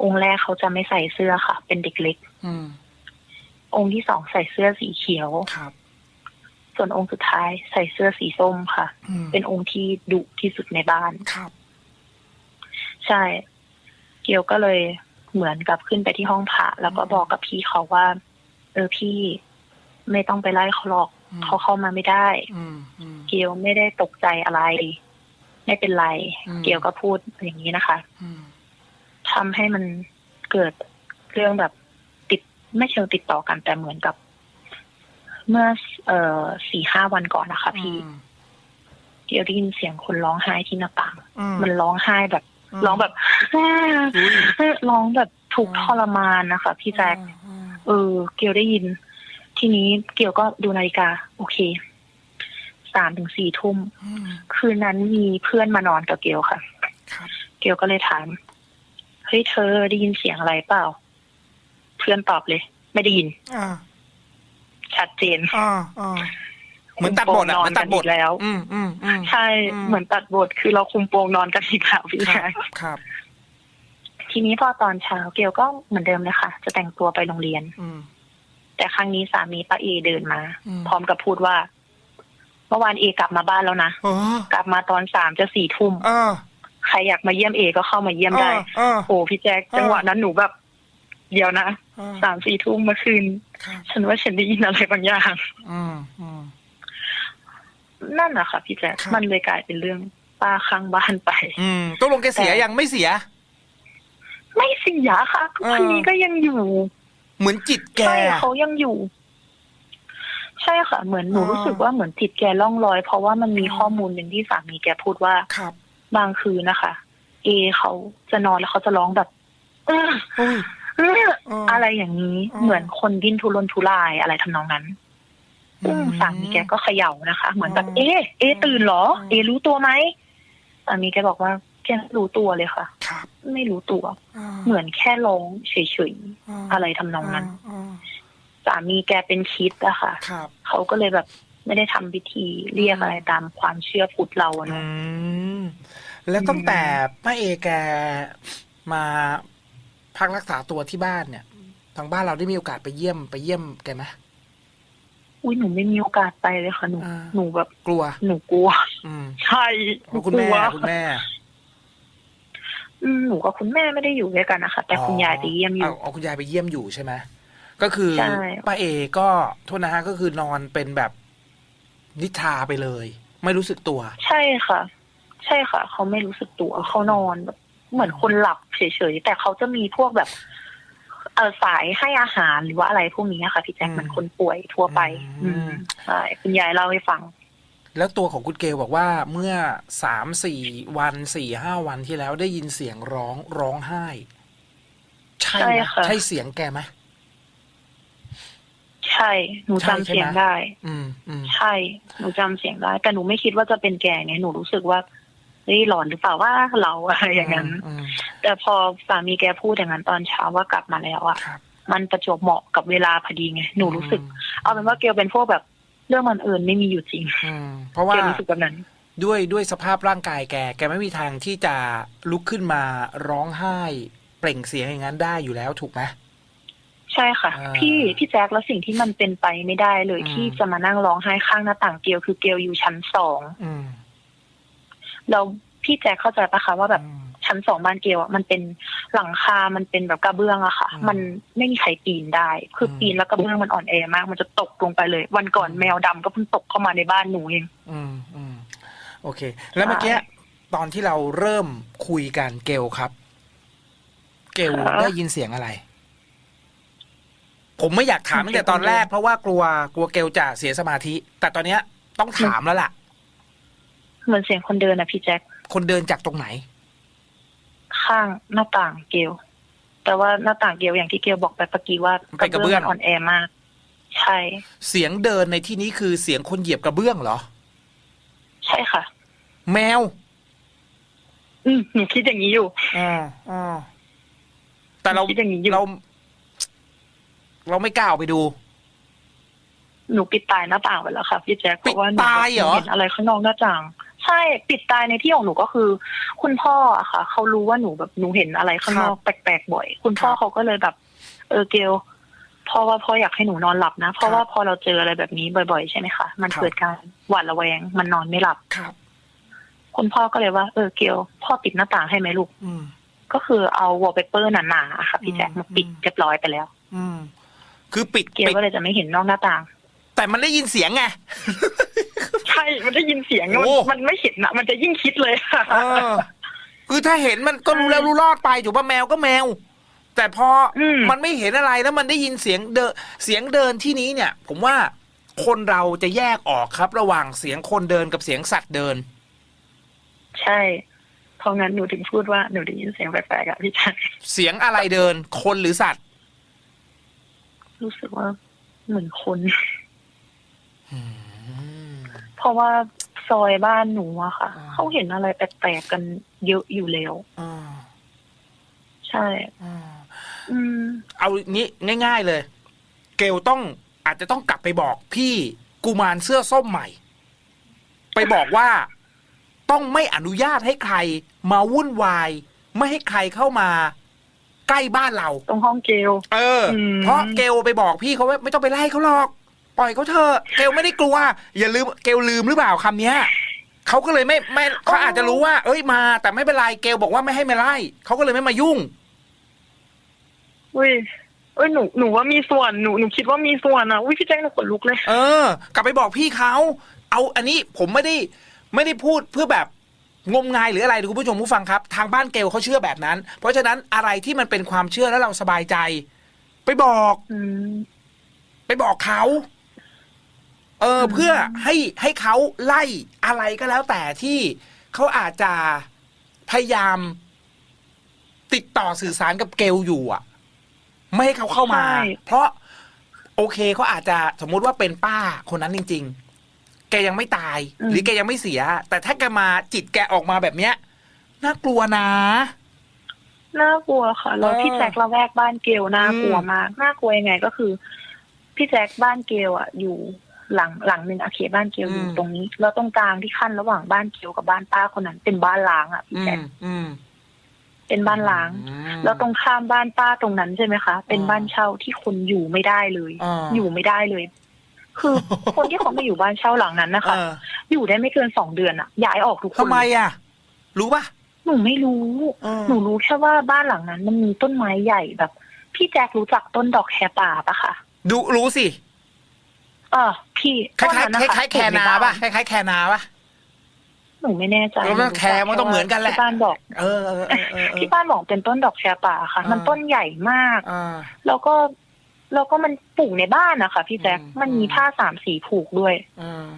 Speaker 3: องค์แรกเขาจะไม่ใส่เสื้อค่ะ เป็นเด็กเล็ก
Speaker 2: อืม
Speaker 3: องค์ที่สองใส่เสื้อสีเขียว
Speaker 2: ครับ
Speaker 3: ส่วนองค์สุดท้ายใส่เสื้อสีส้มค่ะ
Speaker 2: อืม
Speaker 3: เป็นองค์ที่ดุที่สุดในบ้าน
Speaker 2: ครับ
Speaker 3: ใช่ เกียวก็เลยเหมือนกับขึ้นไปที่ห้องพระแล้วก็บอกกับพี่เขาว่า เออพี่ไม่ต้องไปไล่เขาหรอก
Speaker 2: อืม
Speaker 3: เขาเข้ามาไม่ได้
Speaker 2: อืมอืม
Speaker 3: เกลไม่ได้ตกใจอะไร ไม่เป็นไร
Speaker 2: อืม
Speaker 3: เกลก็พูดอย่างนี้นะคะ
Speaker 2: อืม
Speaker 3: ทำให้มันเกิดเรื่องแบบติดไม่เชิงติดต่อกันแต่เหมือนกับ เมื่อเอ่อสี่ห้าวันก่อนนะคะพี่เกลได้ยินเสียงคนร้องไห้ที่หน้าต่าง
Speaker 2: อืม
Speaker 3: มันร้องไห้แบบร้องแบบ
Speaker 2: อุ้ย
Speaker 3: ร้องแบบถูก
Speaker 2: อืม
Speaker 3: ทรมานนะคะ พี่แจ๊ค
Speaker 2: อืม
Speaker 3: เออ เกลได้ยิน ทีนี้เกลก็ดูนาฬิกา โอเคสามถึงสี่ทุ่ม
Speaker 2: อืม
Speaker 3: คืนนั้นมีเพื่อนมานอนกับเกลค่ะ
Speaker 2: ครับ
Speaker 3: เกลก็เลยถามเฮ้ยเธอได้ยินเสียงอะไรเปล่า เพื่อนตอบเลย ไม่ได้ยิน
Speaker 2: อ่า
Speaker 3: ชัดเจน
Speaker 2: อ่าอ่าเหมือนตัดบทอะ
Speaker 3: คุมโปงนอ
Speaker 2: เหมือนน
Speaker 3: กั
Speaker 2: ตั
Speaker 3: น
Speaker 2: ดบ
Speaker 3: อี
Speaker 2: ท
Speaker 3: กแล้ว
Speaker 2: อืมอืมอืม
Speaker 3: ใช่
Speaker 2: อืม
Speaker 3: เหมือนตัดบทคือเราคุมโปงนอนกันอีกแล้วพี่
Speaker 2: ค
Speaker 3: แจ๊
Speaker 2: รับ
Speaker 3: ค
Speaker 2: ครับ
Speaker 3: ทีนี้พอตอนเช้าเกลก็เหมือนเดิมเลยค่ะ จะแต่งตัวไปโรงเรียน
Speaker 2: อืม
Speaker 3: แต่ครั้งนี้สามีป้าเอเดินมา
Speaker 2: อืม
Speaker 3: พร้อมกับพูดว่า เมื่อวานเอกลับมาบ้านแล้วนะ
Speaker 2: อ๋อก
Speaker 3: ลับมาตอนสามจะสี่ทุ่ม
Speaker 2: อ่า
Speaker 3: ใครอยากมาเยี่ยมเอก็เข้ามาเยี่ยมได้
Speaker 2: อ่า
Speaker 3: โอ้พี่แจ๊คจังหวะนั้นหนูแบบ เดี๋ยวนะ
Speaker 2: อ่า
Speaker 3: สามสี่ทุ่มเมื่อคืน
Speaker 2: ครับ
Speaker 3: ฉันว่าฉันได้ยินอะไรบางอย่าง
Speaker 2: อืมอืม
Speaker 3: นั่นแหละค่ะพี่แจ๊ค
Speaker 2: ครับ
Speaker 3: มันเลยกลายเป็นเรื่องป้าข้างบ้านไป
Speaker 2: อืมตกลงแกเสีย
Speaker 3: แต่
Speaker 2: ยังไม่เสีย
Speaker 3: ไม่เสียค่ะทุกวันนี้ก็ยังอยู่
Speaker 2: เหมือนจิตแก
Speaker 3: ใช่เขายังอยู่ใช่ค่ะเหมือนหนู
Speaker 2: อ่ารู้
Speaker 3: รู้สึกว่าเหมือนจิตแกล่องลอย เพราะว่ามันมี
Speaker 2: อืม
Speaker 3: ข้อมูลหนึ่งที่สามีแกพูดว่า
Speaker 2: ครับ
Speaker 3: บางคืนนะคะ เอเขาจะนอนแล้วเขาจะร้องแบบเออ
Speaker 2: อุ้ย
Speaker 3: เออ
Speaker 2: อ่า
Speaker 3: อะไรอย่างนี้
Speaker 2: อ่า
Speaker 3: เหมือนคนดิ้นทุรนทุรายอะไรทำนองนั้นซึ่งสามีแกก็เขย่านะคะ เหมือนแบบ
Speaker 2: อ่า
Speaker 3: เอะเอะตื่นเหรอ
Speaker 2: อ่า
Speaker 3: เอะรู้ตัวไหมสามีแกบอกว่าแกไม่รู้ตัวเลยค่ะ
Speaker 2: ครับ
Speaker 3: ไม่รู้ตัวาเหมือนแค่ร้องเฉยาๆอะไรทำนองนั้น
Speaker 2: อ่า
Speaker 3: สามีแกเป็นคริดอะค่ะ
Speaker 2: ครับ
Speaker 3: เขาก็เลยแบบไม่ได้ทำพิธีเรียกอะไรตามความเชื่อพุทธเราอะ
Speaker 2: อื
Speaker 3: เนาะ
Speaker 2: มแล้วตั้งแต่ป้าเอแกมา พักรักษาตัวที่บ้านเนี่ย ทางบ้านเราได้มีโอกาสไปเยี่ยมไปเยี่ยมแกไหม
Speaker 3: อุ้ยหนูไม่มีโอกาสไปเลยค่ะหนู
Speaker 2: อ่า
Speaker 3: หนูแบบ
Speaker 2: กลัว
Speaker 3: หนูกลัว
Speaker 2: อืม
Speaker 3: ใช่หนู
Speaker 2: คุณ
Speaker 3: ก
Speaker 2: แม่
Speaker 3: ลัว
Speaker 2: คุณแม่
Speaker 3: อืมหนูกับคุณแม่ไม่ได้อยู่ด้วยกันนะคะแต่คุณยายไปเยี่ยมอยู่
Speaker 2: เอาเอาคุณยายไปเยี่ยมอยู่ใช่ไหมก็คือ
Speaker 3: ใช่
Speaker 2: ป้าเอก็โทษนะฮะก็คือนอนเป็นแบบนิทราไปเลย ไม่รู้สึกตัว
Speaker 3: ใช่ค่ะ ใช่ค่ะ เขาไม่รู้สึกตัวเขานอนแบบ เหมือนคนหลับเฉยๆแต่เขาจะมีพวกแบบ เออสายให้อาหารหรือว่าอะไรพวกนี้ค่ะพี่แจ็ค
Speaker 2: อืม
Speaker 3: เหมือนคนป่วยทั่วไป
Speaker 2: อืม
Speaker 3: อืมใช่คุณยายเล่าให้ฟัง
Speaker 2: แล้วตัวของคุณเกลบอกว่าเมื่อสามสี่วันสี่ห้าวันที่แล้วได้ยินเสียงร้องร้องไห้ ใช่
Speaker 3: ใช่
Speaker 2: ไหม
Speaker 3: ค่ะ
Speaker 2: ใช่เสียงแกไหม
Speaker 3: ใช่ หนู
Speaker 2: ใช่
Speaker 3: จำ
Speaker 2: ใช่
Speaker 3: เสียง
Speaker 2: ไหม
Speaker 3: ได้
Speaker 2: อืมอืม
Speaker 3: ใช่ หนูจำเสียงได้ แต่หนูไม่คิดว่าจะเป็นแกไงหนูรู้สึกว่า เฮ้ยหลอนหรือเปล่าว่าเราอะไรอย่างนั้น
Speaker 2: อืม
Speaker 3: แต่พอสามีแกพูดอย่างนั้นตอนเช้าว่ากลับมาแล้วอะ
Speaker 2: ครับ
Speaker 3: มันประจวบเหมาะกับเวลาพอดีไงหนูรู้สึก เอาเป็นว่าเกลเป็นพวกแบบเรื่องมันเอิญไม่มีอยู่จริง
Speaker 2: อืมเพราะว่า
Speaker 3: เกลรู้สึกแบบนั้น
Speaker 2: ด้วยด้วยสภาพร่างกายแก แกไม่มีทางที่จะลุกขึ้นมาร้องไห้ เปล่งเสียงอย่างนั้นได้อยู่แล้วถูกไหม
Speaker 3: ใช่ค่ะ
Speaker 2: อ่า
Speaker 3: พี่พี่แจ๊คแล้วสิ่งที่มันเป็นไปไม่ได้เลย
Speaker 2: อืม
Speaker 3: ที่จะมานั่งร้องไห้ข้างหน้าต่างเกลคือเกลอยู่ชั้นสอง
Speaker 2: อืม
Speaker 3: แล้วพี่แจ๊คเข้าใจปะคะว่าแบบ
Speaker 2: อืม
Speaker 3: ชั้นสองบ้านเกลอะมันเป็นหลังคา มันเป็นแบบกระเบื้องอะค่ะ
Speaker 2: อืม
Speaker 3: มันไม่มีใครปีนได้ คืออ
Speaker 2: ม
Speaker 3: ปีนแล้วกระเบื้องมันอ่อนแอมาก มันจะตกลงไปเลย วันก่อน
Speaker 2: อืม
Speaker 3: แมวดำก็เพิ่งตกเข้ามาในบ้านหนูเอง
Speaker 2: อืมอืมโอเค แล้วเมื่อกี้
Speaker 3: ใช่
Speaker 2: ตอนที่เราเริ่มคุยกันเกลครับ เกล
Speaker 3: ครับ
Speaker 2: ได้ยินเสียงอะไร ผมไม่อยากถามตั้งแต่ตอนแรกเพราะว่ากลัวกลัวเกลจะเสียสมาธิ แต่ตอนเนี้ยต้องถามแล้วล่ะ
Speaker 3: เหมือนเสียงคนเดินอะพี่แจ๊ค
Speaker 2: คนเดินจากตรงไหน
Speaker 3: ข้างหน้าต่างเกลแต่ว่าหน้าต่างเกลอย่างที่เกลบอกไปเมื่อกี้ว่า
Speaker 2: มันเป็นกระเบื้อง
Speaker 3: มันอ่อนแอมาก ใช่
Speaker 2: เสียงเดินในที่นี้คือเสียงคนเหยียบกระเบื้องเหรอ
Speaker 3: ใช่ค่ะ
Speaker 2: แมว
Speaker 3: อืมหนูคิดอย่างนี้อยู่
Speaker 2: อ่าอ่าแต่เรา
Speaker 3: คิดอย่างนี้อยู่
Speaker 2: เรา เราไม่กล้าออกไปดู
Speaker 3: หนูปิดตายหน้าต่างไปแล้วค่ะพี่แจ๊คเพราะว่าหนู
Speaker 2: ปิดตายเหรอ
Speaker 3: เห็นอะไรข้างนอกหน้าต่าง ใช่ปิดตายในที่ของหนูก็คือ คุณพ่ออะค่ะ เขารู้ว่าหนูแบบหนูเห็นอะไรข้างนอกแปลกๆบ่อย คุณพ่อเขาก็เลยแบบ เออเกลพ่อว่าพ่ออยากให้หนูนอนหลับนะ เพราะว่าพอเราเจออะไรแบบนี้บ่อยๆ ใช่ไหมคะมัน
Speaker 2: ครับ
Speaker 3: เกิดการหวาดระแวง มันนอนไม่หลับ
Speaker 2: ครับ
Speaker 3: คุณพ่อก็เลยว่าเออเกลพ่อปิดหน้าต่างให้ไหมลูก
Speaker 2: อืม
Speaker 3: ก็คือเอาวอลเปเปอร์หนาๆค่ะพี่แจ๊ค
Speaker 2: อืม
Speaker 3: มาปิด
Speaker 2: อืม
Speaker 3: เรียบร้อยไปแล้ว
Speaker 2: อืม คือปิด
Speaker 3: เกล
Speaker 2: ปิด
Speaker 3: ก็เลยจะไม่เห็นนอกหน้าต่าง
Speaker 2: แต่มันได้ยินเสียงไง
Speaker 3: ใช่ มันได้ยินเสียง
Speaker 2: โอ้
Speaker 3: มันมันไม่เห็นนะมันจะยิ่งคิดเลยค่ะ
Speaker 2: เออ คือถ้าเห็นมันก็รู้แล้วรู้รอดไปถูกป่ะแมวก็แมว แต่พออ
Speaker 3: ม
Speaker 2: มันไม่เห็นอะไรแล้วมันได้ยินเสียงเดินเสียงเดินที่นี้เนี่ย ผมว่าคนเราจะแยกออกครับ ระหว่างเสียงคนเดินกับเสียงสัตว์เดิน
Speaker 3: ใช่เพราะงั้นหนูถึงพูดว่าหนูได้ยินเสียงแปลกๆอะพี่แจ๊ค
Speaker 2: เสียงอะไรเดิน คนหรือสัตว์
Speaker 3: รู้สึกว่าเหมือนคน เพราะว่าซอยบ้านหนูอะค่ะ
Speaker 2: อ่า
Speaker 3: เขาเห็นอะไรแปลกๆกันเยอะอยู่แล้ว
Speaker 2: อ่า
Speaker 3: ใช่
Speaker 2: อ่า
Speaker 3: อืม
Speaker 2: เอางี้ง่าย ๆเลย เกลต้องอาจจะต้องกลับไปบอกพี่กุมารเสื้อส้มใหม่ ไปบอกว่าต้องไม่อนุญาตให้ใคร มาวุ่นวาย ไม่ให้ใครเข้ามา ใกล้บ้านเรา
Speaker 3: ตรงห้องเกล
Speaker 2: เอออ
Speaker 3: ม
Speaker 2: เพราะเกลไปบอกพี่เขาว่าไม่ต้องไปไล่เขาหรอก ปล่อยเขาเถอะเกลไม่ได้กลัว อย่าลืมเกลลืมหรือเปล่าคำเนี้ยเขาก็เลยไม่ไม่เขาอาจจะรู้ว่า เอ้ยมา แต่ไม่เป็นไรเกลบอกว่าไม่ให้มาไล่เขาก็เลยไม่มายุ่ง
Speaker 3: อุ้ยเอ้ยหนูหนูว่ามีส่วนหนูหนูคิดว่ามีส่วนอะอุ้ยพี่แจ๊คหนูขนลุกเลย
Speaker 2: เออ กลับไปบอกพี่เขาเอาอันนี้ผมไม่ได้ไม่ได้พูดเพื่อแบบงมงายหรืออะไรคุณผู้ชมผู้ฟังครับ ทางบ้านเกลเขาเชื่อแบบนั้น เพราะฉะนั้นอะไรที่มันเป็นความเชื่อแล้วเราสบายใจ ไปบอก
Speaker 3: อืม
Speaker 2: ไปบอกเขา เออ
Speaker 3: อืม
Speaker 2: เพื่อให้ให้เขาไล่อะไรก็แล้วแต่ที่เขาอาจจะพยายาม ติดต่อสื่อสารกับเกลอยู่อะ ไม่ให้เขาเข้ามาเพราะ โอเคเขาอาจจะสมมุติว่าเป็นป้าคนนั้นจริง ๆ แกยังไม่ตายหรือแกยังไม่เสีย แต่ถ้าแกมาจิตแกออกมาแบบเนี้ยน่ากลัวนะ
Speaker 3: น่ากลัวค่ะ แล้ว
Speaker 2: เออ
Speaker 3: พี่แจ็คละแวกบ้านเกลน่ากลัวมาก น่ากลัวยังไงก็คือ พี่แจ็คบ้านเกลอะ อยู่ หลังหลังหนึ่งอาเขตบ้านเกลอยู่ตรงนี้ แล้วตรงกลางที่ขั้นระหว่างบ้านเกลกับบ้านป้าคนนั้น เป็นบ้านล้างอะพี่
Speaker 2: อื
Speaker 3: แจ็
Speaker 2: ม
Speaker 3: ค
Speaker 2: อืม
Speaker 3: เป็นบ้านล้าง
Speaker 2: อืม
Speaker 3: แล้วตรงข้ามบ้านป้าตรงนั้นใช่ไหมคะ เป็น
Speaker 2: อ่า
Speaker 3: บ้านเช่าที่คนอยู่ไม่ได้เลย
Speaker 2: อ่า
Speaker 3: อยู่ไม่ได้เลย คือคนที่เขามาอยู่บ้านเช่าหลังนั้นนะคะ
Speaker 2: เออ
Speaker 3: อยู่ได้ไม่เกินสองเดือนอะย้ายออกทุกคน
Speaker 2: ทำไมอะรู้ป่ะ
Speaker 3: หนูไม่รู้
Speaker 2: เออ
Speaker 3: หนูรู้แค่ว่าบ้านหลังนั้น มันมีต้นไม้ใหญ่แบบ พี่แจ็ครู้จักต้นดอกแคป่าปะคะ
Speaker 2: ดูรู้สิ
Speaker 3: เออพี่
Speaker 2: คล้าย
Speaker 3: ต้นนั้น
Speaker 2: ๆค
Speaker 3: นะคะ
Speaker 2: ล้ายๆแคนาป่ะคล้ายๆแคนาป่ะ
Speaker 3: หนูไม่แน่ใจ
Speaker 2: แล้วมันแคร์มันต้องเหมือนกันแหละ
Speaker 3: ที่บ้านบอก
Speaker 2: เออเออเออเออเออ
Speaker 3: ที่บ้านบอกเป็นต้นดอกแคป่าค่ะ
Speaker 2: อ่ามั
Speaker 3: มันต้นใหญ่มาก
Speaker 2: อ่า
Speaker 3: แล้วก็แล้วก็มันปลูกในบ้านนะคะพี่แจ็ค
Speaker 2: อืม
Speaker 3: มันมีผ้าสามสีผูกด้วย
Speaker 2: อ่า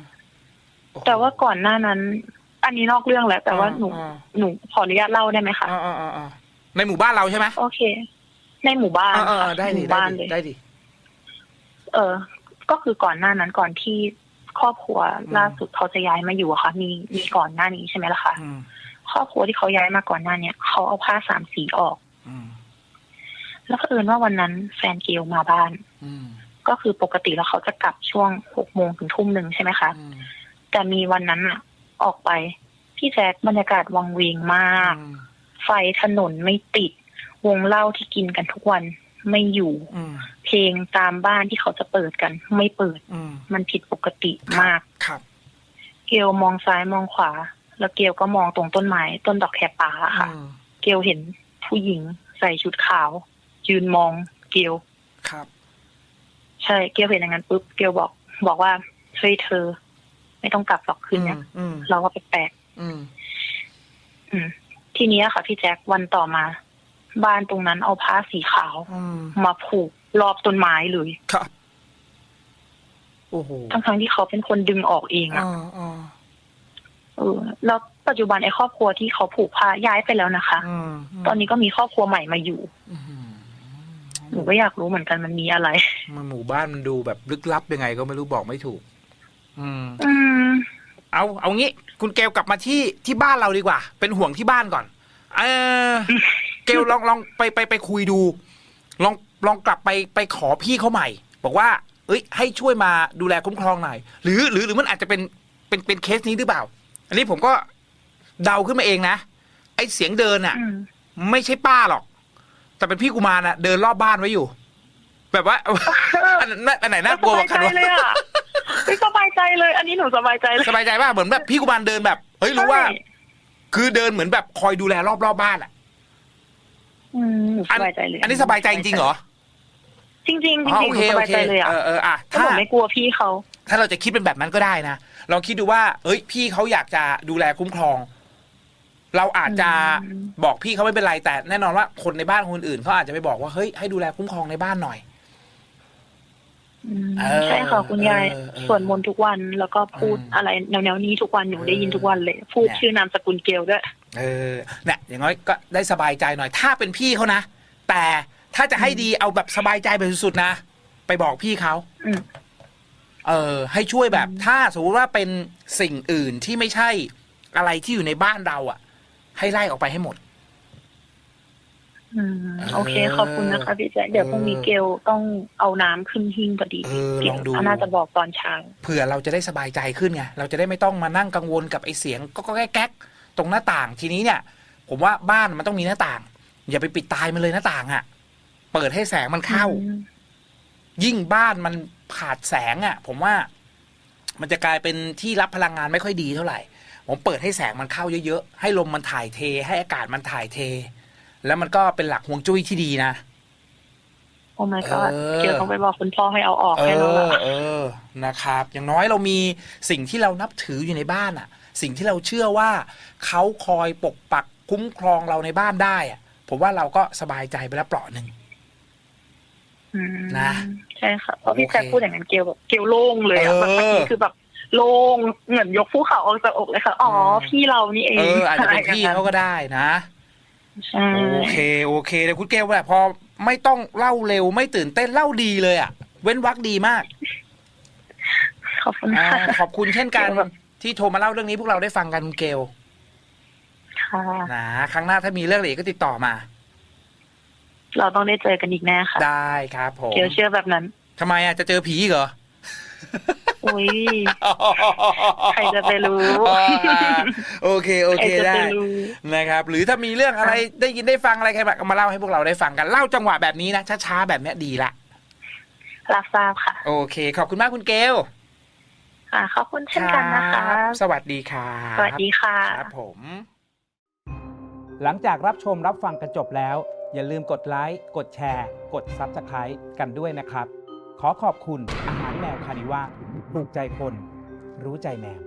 Speaker 2: โอ้โห
Speaker 3: แต่ว่าก่อนหน้านั้น อันนี้นอกเรื่องแล้ว แต่ว่าหนู
Speaker 2: อ่า
Speaker 3: หนูขออนุญาตเล่าได้ไหมคะ
Speaker 2: อ่าอ่าอ่าอ่าในหมู่บ้านเราใช่ไหม
Speaker 3: โอเค ในหมู่บ้าน
Speaker 2: อ่าอ่า
Speaker 3: ค่ะ
Speaker 2: อ่าได้
Speaker 3: ห
Speaker 2: ดิ
Speaker 3: มู่
Speaker 2: ได้
Speaker 3: บ้าน
Speaker 2: ดิ
Speaker 3: เลย
Speaker 2: ได้ดิ
Speaker 3: เออ ก็คือก่อนหน้านั้นก่อนที่ครอบครัว
Speaker 2: อืม
Speaker 3: ล่าสุดเขาจะย้ายมาอยู่อะค่ะ มีมีก่อนหน้านี้ใช่ไหมล่ะคะ
Speaker 2: อืม
Speaker 3: ครอบครัวที่เขาย้ายมาก่อนหน้าเนี้ยเขาเอาผ้าสามสีออก
Speaker 2: อืม
Speaker 3: แล้วก็เอิญว่าวันนั้นแฟนเกลมาบ้าน
Speaker 2: อืม
Speaker 3: ก็คือปกติแล้วเขาจะกลับช่วงหกโมงถึงทุ่มหนึ่งใช่ไหมคะ
Speaker 2: อืม
Speaker 3: แต่มีวันนั้นอะออกไปพี่แจ๊คบรรยากาศวังเวงมาก
Speaker 2: อืม
Speaker 3: ไฟถนนไม่ติด วงเหล้าที่กินกันทุกวันไม่อยู่
Speaker 2: อืม
Speaker 3: เพ ลงตามบ้านที่เขาจะเปิดกัน ไม่เปิด
Speaker 2: อืม
Speaker 3: มันผิดปกติมาก
Speaker 2: ครับ
Speaker 3: เกลมองซ้ายมองขวา แล้วเกลก็มองตรงต้นไม้ต้นดอกแคป่าอะค่ะ
Speaker 2: อืม
Speaker 3: เกลเห็นผู้หญิงใส่ชุดขาว ยืนมองเกล
Speaker 2: ครับ
Speaker 3: ใช่เกลเห็นอย่างนั้นปุ๊บเกลบอกบอกว่าเฮ้ยเธอ ไม่ต้องกลับหรอกคืนเนี้ย
Speaker 2: อืม
Speaker 3: เราว่าแปลก
Speaker 2: อืม
Speaker 3: ๆอืม ทีนี้อะค่ะพี่แจ็ควันต่อมา บ้านตรงนั้นเอาผ้าสีขาว
Speaker 2: อืม
Speaker 3: มาผูก รอบต้นไม้เลย
Speaker 2: ครับโอ้โห
Speaker 3: ทั้งๆที่เขาเป็นคนดึงออกเองอะ
Speaker 2: อ่าอ่า
Speaker 3: เออ แล้วปัจจุบันไอ้ครอบครัวที่เขาผูกผ้าย้ายไปแล้วนะคะ
Speaker 2: อืม
Speaker 3: ตอนนี้ก็มีครอบครัวใหม่มาอยู่
Speaker 2: อืม
Speaker 3: หนูก็อยากรู้เหมือนกันมันมีอะไร
Speaker 2: มันหมู่บ้านมันดูแบบลึกลับยังไงก็ไม่รู้บอกไม่ถูกอืม
Speaker 3: อืม
Speaker 2: เอาเอางี้ คุณเกลกลับมาที่ที่บ้านเราดีกว่า เป็นห่วงที่บ้านก่อน เออ เกลลองลองไปไปไปคุยดู ลอง ลองกลับไปไปขอพี่เขาใหม่ บอกว่า เอ้ย ให้ช่วยมาดูแลคุ้มครองหน่อยหรือหรือหรือมันอาจจะเป็นเป็นเป็นเคสนี้หรือเปล่า อันนี้ผมก็เดาขึ้นมาเองนะไอเสียงเดินอะ
Speaker 3: อืม
Speaker 2: ไม่ใช่ป้าหรอก แต่เป็นพี่กุมารน่ะ เดินรอบบ้านไว้อยู่ แบบว่าอันนั้นอันไหนน่ากลัวกว่ากัน
Speaker 3: สบายใจ
Speaker 2: วะ
Speaker 3: เลยอะไม่สบายใจเลย อันนี้หนูสบายใจเลย
Speaker 2: สบายใจป่ะเหมือนแบบพี่กุมารเดินแบบเฮ้ยรู้ว่า
Speaker 3: ใช่
Speaker 2: คือเดินเหมือนแบบคอยดูแลรอบรอบๆบ้านอะ
Speaker 3: อืมหนู
Speaker 2: อั
Speaker 3: สบายใจเลย
Speaker 2: อันนี้สบายใจจริงๆเหรอ
Speaker 3: จริงๆจริง
Speaker 2: อ๋อ
Speaker 3: ๆ
Speaker 2: โอ
Speaker 3: ห
Speaker 2: เค
Speaker 3: นูส
Speaker 2: โอบา
Speaker 3: ย
Speaker 2: เค
Speaker 3: ใจเลยอะ
Speaker 2: เออเอออะ
Speaker 3: เพราะห
Speaker 2: ถ้า
Speaker 3: นูไม่กลัวพี่เขา
Speaker 2: ถ้าเราจะคิดเป็นแบบนั้นก็ได้นะลองคิดดูว่า เอ้ย พี่เขาอยากจะดูแลคุ้มครอง เราอาจจะ
Speaker 3: อืม
Speaker 2: บอกพี่เขาไม่เป็นไรแต่แน่นอนว่าคนในบ้านคนอื่นเขาอาจจะไปบอกว่าเฮ้ยให้ดูแลคุ้มครองในบ้านหน่อย
Speaker 3: อืม
Speaker 2: เออ
Speaker 3: ใช่ค่ะคุณยาย
Speaker 2: เออเออ
Speaker 3: สวดมนต์ทุกวันแล้วก็พูด
Speaker 2: อืม
Speaker 3: อะไรแนวๆนี้ทุกวันหนูได้ยินทุกวันเลย พูด
Speaker 2: เนี่ย
Speaker 3: ชื่อนามสกุลเกลด้วย
Speaker 2: เออเนี่ยอย่างน้อยก็ได้สบายใจหน่อย ถ้าเป็นพี่เขานะแต่ ถ้าจะให้ดีเอาแบบสบายใจไปสุดๆนะ ไปบอกพี่เขา
Speaker 3: อืม
Speaker 2: เออ ให้ช่วยแบบ
Speaker 3: อืม
Speaker 2: ถ้าสมมติว่าเป็นสิ่งอื่นที่ไม่ใช่อะไรที่อยู่ในบ้านเราอะ ให้ไล่ออกไปให้หมด
Speaker 3: อืม
Speaker 2: เออ
Speaker 3: โอเค ขอบคุณนะคะพี่แจ๊คเดี๋ยวพรุ่งนี้เกลต้องเอาน้ำขึ้นหิ้งพอดี
Speaker 2: เออ
Speaker 3: เก
Speaker 2: ลองดู
Speaker 3: น่าจะบอกตอนเช้า
Speaker 2: เผื่อเราจะได้สบายใจขึ้นไงเราจะได้ไม่ต้องมานั่งกังวลกับไอ้เสียงก็ก็แก๊กๆตรงหน้าต่างทีนี้เนี่ย ผมว่าบ้านมันต้องมีหน้าต่าง อย่าไปปิดตายมันเลยหน้าต่างอะ่ะ เปิดให้แสงมันเข้า
Speaker 3: อืม
Speaker 2: ยิ่งบ้านมันขาดแสงอะ่ะ ผมว่า มันจะกลายเป็นที่รับพลังงานไม่ค่อยดีเท่าไหร่ ผมเปิดให้แสงมันเข้าเยอะๆ ให้ลมมันถ่ายเท ให้อากาศมันถ่ายเท แล้วมันก็เป็นหลักฮวงจุ้ยที่ดีนะ
Speaker 3: โอ้ my god
Speaker 2: เออ
Speaker 3: เกลต้องไปบอกคุณพ่อให้เอาออก
Speaker 2: เอ
Speaker 3: ให้แล้ว
Speaker 2: อ
Speaker 3: ล่ะ
Speaker 2: เออ นะครับ อย่างน้อยเรามีสิ่งที่เรานับถืออยู่ในบ้านอะสิ่งที่เราเชื่อว่าเขาคอยปกปักคุ้มครองเราในบ้านได้อะผมว่าเราก็สบายใจไปแล้วเปราะหนึ่ง
Speaker 3: อืม
Speaker 2: นะ
Speaker 3: ใช่ค่ะเพราะพี่
Speaker 2: โอเค
Speaker 3: แจ๊คพูดอย่างนั้นเกลแบบเกลโล่งเลยอะ
Speaker 2: เออ
Speaker 3: แบบเมื่อกี้คือแบบโล่งเหมือนยกภูเขาออกจากอกเลยค่ะ อ๋อ
Speaker 2: เออ
Speaker 3: พี่เรานี่เอง
Speaker 2: เอออาจจะเป็นพี่เขาก็ได้นะ
Speaker 3: ใช่
Speaker 2: โอเคโอเคเดี๋ยวคุณเกลแบบพอไม่ต้องเล่าเร็วไม่ตื่นเต้นเล่าดีเลยอะเว้นวักดีมาก
Speaker 3: ขอบคุณ
Speaker 2: อ่า
Speaker 3: ค่ะ
Speaker 2: ขอบคุณเช่นกัน
Speaker 3: เกลแบบ
Speaker 2: ที่โทรมาเล่าเรื่องนี้พวกเราได้ฟังกันคุณเกล
Speaker 3: ค่ะ
Speaker 2: นะครั้งหน้าถ้ามีเรื่องอะไรอีกก็ติดต่อมา
Speaker 3: เราต้องได้เจอกันอีกแน่ค่ะ
Speaker 2: ได้ครับผม
Speaker 3: เกลเชื่อแบบนั้น
Speaker 2: ทำไมอะจะเจอผีอีกเหรอ
Speaker 3: อุ้ยใครจะไปรู้
Speaker 2: อ่าโอเคโอ
Speaker 3: ใคร
Speaker 2: เค
Speaker 3: จะ
Speaker 2: ได้
Speaker 3: ไปรู้
Speaker 2: นะครับ หรือถ้ามีเรื่องอะไรได้ยินได้ฟังอะไรใครแบบมาเล่าให้พวกเราได้ฟังกันเล่าจังหวะแบบนี้นะช้าๆแบบเนี้ยดีละ
Speaker 3: รับทราบค่ะ
Speaker 2: โอเค ขอบคุณมากคุณเกล
Speaker 3: ค่ะขอบคุณเช่นกันนะคะ
Speaker 2: รับสวัสดีครับ
Speaker 3: สวัสดีค่ะ
Speaker 2: ครับผม
Speaker 1: หลังจากรับชมรับฟังกันจบแล้ว อย่าลืมกดไลค์ กดแชร์ กด Subscribe กันด้วยนะครับ ขอขอบคุณอาหารแมวคานิว่าถูกใจคน รู้ใจแมว